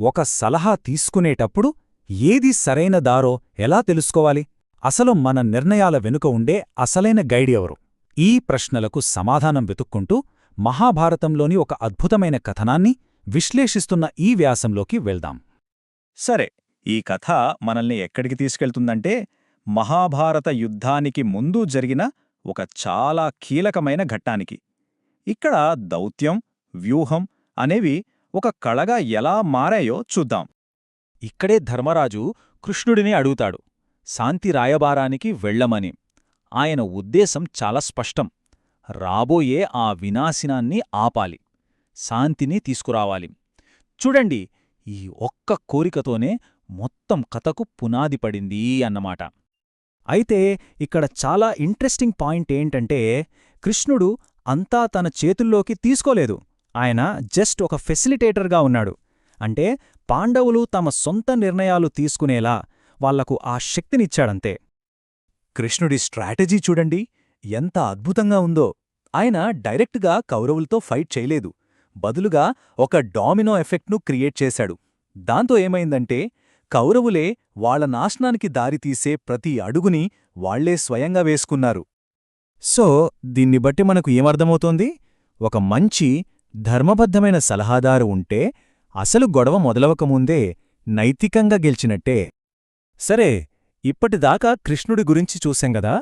ఒక సలహా తీసుకునేటప్పుడు ఏది సరైన దారో ఎలా తెలుసుకోవాలి? అసలు మన నిర్ణయాల వెనుక ఉండే అసలైన గైడ్ ఎవరు? ఈ ప్రశ్నలకు సమాధానం వెతుక్కుంటూ మహాభారతంలోని ఒక అద్భుతమైన కథనాన్ని విశ్లేషిస్తున్న ఈ వ్యాసంలోకి వెళ్దాం. సరే ఈ కథ మనల్ని ఎక్కడికి తీసుకెళ్తుందంటే మహాభారత యుద్ధానికి ముందు జరిగిన ఒక చాలా కీలకమైన ఘట్టానికి. ఇక్కడ దౌత్యం వ్యూహం అనేవి ఒక కళగా ఎలా మారాయో చూద్దాం. ఇక్కడే ధర్మరాజు కృష్ణుడిని అడుగుతాడు. శాంతి రాయబారానికి వెళ్ళమని. ఆయన ఉద్దేశం చాలా స్పష్టం. రాబోయే ఆ వినాశనాన్ని ఆపాలి. శాంతిని తీసుకురావాలి. చూడండి ఈ ఒక్క కోరికతోనే మొత్తం కథకు పునాది పడింది అన్నమాట. అయితే ఇక్కడ చాలా ఇంట్రెస్టింగ్ పాయింట్ ఏంటంటే కృష్ణుడు అంతా తన చేతుల్లోకి తీసుకోలేదు. ఆయన జస్ట్ ఒక ఫెసిలిటేటర్గా ఉన్నాడు. అంటే పాండవులు తమ సొంత నిర్ణయాలు తీసుకునేలా వాళ్ళకు ఆ శక్తినిచ్చాడంతే. కృష్ణుడి స్ట్రాటజీ చూడండి ఎంత అద్భుతంగా ఉందో. ఆయన డైరెక్ట్గా కౌరవులతో ఫైట్ చేయలేదు. బదులుగా ఒక డామినో ఎఫెక్ట్ను క్రియేట్ చేశాడు. దాంతో ఏమైందంటే కౌరవులే వాళ్ళ నాశనానికి దారితీసే ప్రతి అడుగుని వాళ్ళే స్వయంగా వేసుకున్నారు. సో దీన్ని బట్టి మనకు ఏమర్థమవుతోంది? ఒక మంచి ధర్మబద్ధమైన సలహాదారు ఉంటే అసలు గొడవ మొదలవకముందే నైతికంగా గెలిచినట్టే. సరే ఇప్పటిదాకా కృష్ణుడి గురించి చూశాంగదా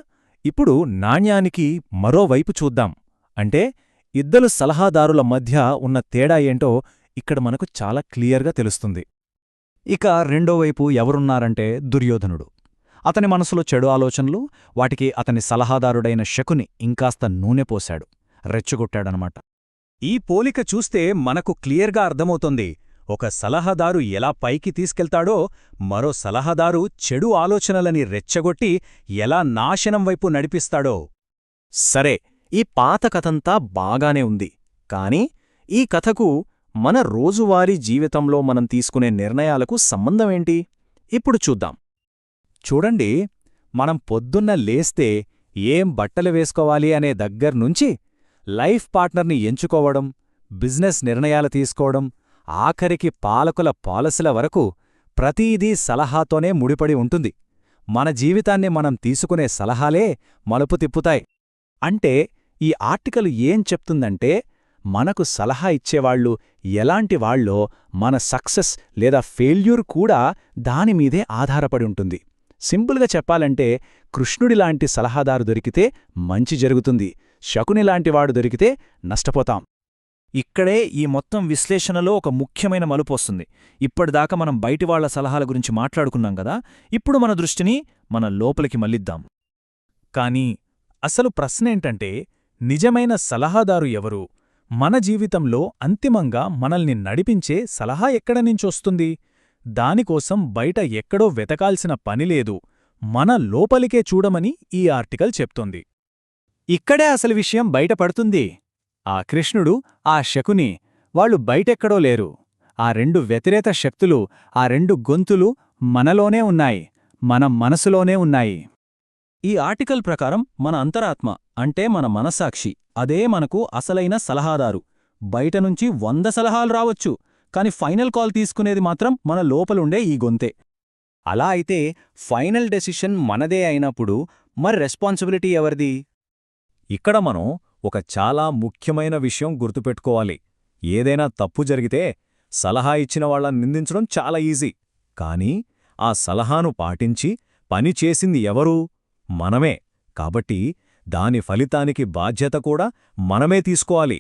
ఇప్పుడు నాణ్యానికి మరోవైపు చూద్దాం. అంటే ఇద్దరు సలహాదారుల మధ్య ఉన్న తేడా ఏంటో ఇక్కడ మనకు చాలా క్లియర్గా తెలుస్తుంది. ఇక రెండోవైపు ఎవరున్నారంటే దుర్యోధనుడు. అతని మనసులో చెడు ఆలోచనలు వాటికి అతని సలహాదారుడైన శకుని ఇంకాస్త నూనె పోశాడు. రెచ్చగొట్టాడనమాట. ఈ పోలిక చూస్తే మనకు క్లియర్గా అర్థమవుతోంది. ఒక సలహాదారు ఎలా పైకి తీసుకెళ్తాడో మరో సలహాదారు చెడు ఆలోచనలని రెచ్చగొట్టి ఎలా నాశనం వైపు నడిపిస్తాడో. సరే ఈ పాత కథంతా బాగానే ఉంది. కాని ఈ కథకు మన రోజువారీ జీవితంలో మనం తీసుకునే నిర్ణయాలకు సంబంధమేంటి? ఇప్పుడు చూద్దాం. చూడండి మనం పొద్దున్న లేస్తే ఏం బట్టలు వేసుకోవాలి అనే దగ్గర్నుంచి లైఫ్ పార్ట్నర్ని ఎంచుకోవడం బిజినెస్ నిర్ణయాలు తీసుకోవడం ఆఖరికి పాలకుల పాలసీల వరకు ప్రతీదీ సలహాతోనే ముడిపడి ఉంటుంది. మన జీవితాన్ని మనం తీసుకునే సలహాలే మలుపు తిప్పుతాయి. అంటే ఈ ఆర్టికల్ ఏం చెప్తుందంటే మనకు సలహా ఇచ్చేవాళ్ళు ఎలాంటి వాళ్ళో మన సక్సెస్ లేదా ఫెయిల్యూర్ కూడా దానిమీదే ఆధారపడి ఉంటుంది. సింపుల్గా చెప్పాలంటే కృష్ణుడిలాంటి సలహాదారు దొరికితే మంచి జరుగుతుంది. శకునిలాంటివాడు దొరికితే నష్టపోతాం. ఇక్కడే ఈ మొత్తం విశ్లేషణలో ఒక ముఖ్యమైన మలుపు వస్తుంది. ఇప్పటిదాకా మనం బయటివాళ్ళ సలహాల గురించి మాట్లాడుకున్నాం కదా ఇప్పుడు మన దృష్టిని మన లోపలికి మళ్ళిద్దాం. కాని అసలు ప్రశ్నేంటంటే నిజమైన సలహాదారు ఎవరు? మన జీవితంలో అంతిమంగా మనల్ని నడిపించే సలహా ఎక్కడ నుంచొస్తుంది దానికోసం బయట ఎక్కడో వెతకాల్సిన పనిలేదు మన లోపలికే చూడమని ఈ ఆర్టికల్ చెప్తోంది. ఇక్కడే అసలు విషయం బయటపడుతుంది. ఆ కృష్ణుడు ఆ శకుని వాళ్ళు బయటెక్కడో లేరు. ఆ రెండు వ్యతిరేక శక్తులు ఆ రెండు గొంతులు మనలోనే ఉన్నాయి. మన మనసులోనే ఉన్నాయి. ఈ ఆర్టికల్ ప్రకారం మన అంతరాత్మ అంటే మన మనస్సాక్షి అదే మనకు అసలైన సలహాదారు. బయటనుంచి వంద సలహాలు రావచ్చు కాని ఫైనల్ కాల్ తీసుకునేది మాత్రం మన లోపలుండే ఈ గొంతే. అలా అయితే ఫైనల్ డెసిషన్ మనదే అయినప్పుడు మరి రెస్పాన్సిబిలిటీ ఎవరిది? ఇక్కడ మనం ఒక చాలా ముఖ్యమైన విషయం గుర్తుపెట్టుకోవాలి. ఏదైనా తప్పు జరిగితే సలహా ఇచ్చిన వాళ్ళని నిందించడం చాలా ఈజీ. కానీ ఆ సలహాను పాటించి పని చేసింది ఎవరు? మనమే. కాబట్టి దాని ఫలితానికి బాధ్యత కూడా మనమే తీసుకోవాలి.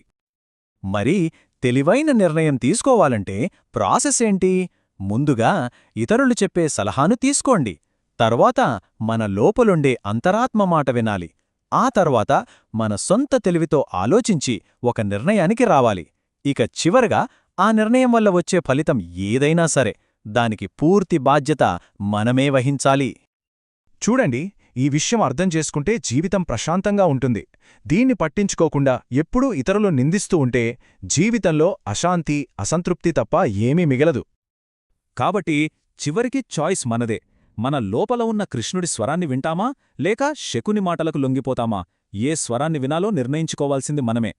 మరి తెలివైన నిర్ణయం తీసుకోవాలంటే ప్రాసెస్ ఏంటి? ముందుగా ఇతరులు చెప్పే సలహాను తీసుకోండి. తర్వాత మన లోపలుండే అంతరాత్మ మాట వినాలి. ఆ తర్వాత మన సొంత తెలివితో ఆలోచించి ఒక నిర్ణయానికి రావాలి. ఇక చివరగా ఆ నిర్ణయం వల్ల వచ్చే ఫలితం ఏదైనా సరే దానికి పూర్తి బాధ్యత మనమే వహించాలి. చూడండి ఈ విషయం అర్థం చేసుకుంటే జీవితం ప్రశాంతంగా ఉంటుంది. దీన్ని పట్టించుకోకుండా ఎప్పుడూ ఇతరులు నిందిస్తూ ఉంటే జీవితంలో అశాంతి అసంతృప్తి తప్ప ఏమీ మిగలదు. కాబట్టి చివరికి చాయిస్ మనదే. మన లోపల ఉన్న కృష్ణుడి స్వరాన్ని వింటామా లేక శకుని మాటలకు లొంగిపోతామా? ఏ స్వరాన్ని వినాలో నిర్ణయించుకోవాల్సింది మనమే.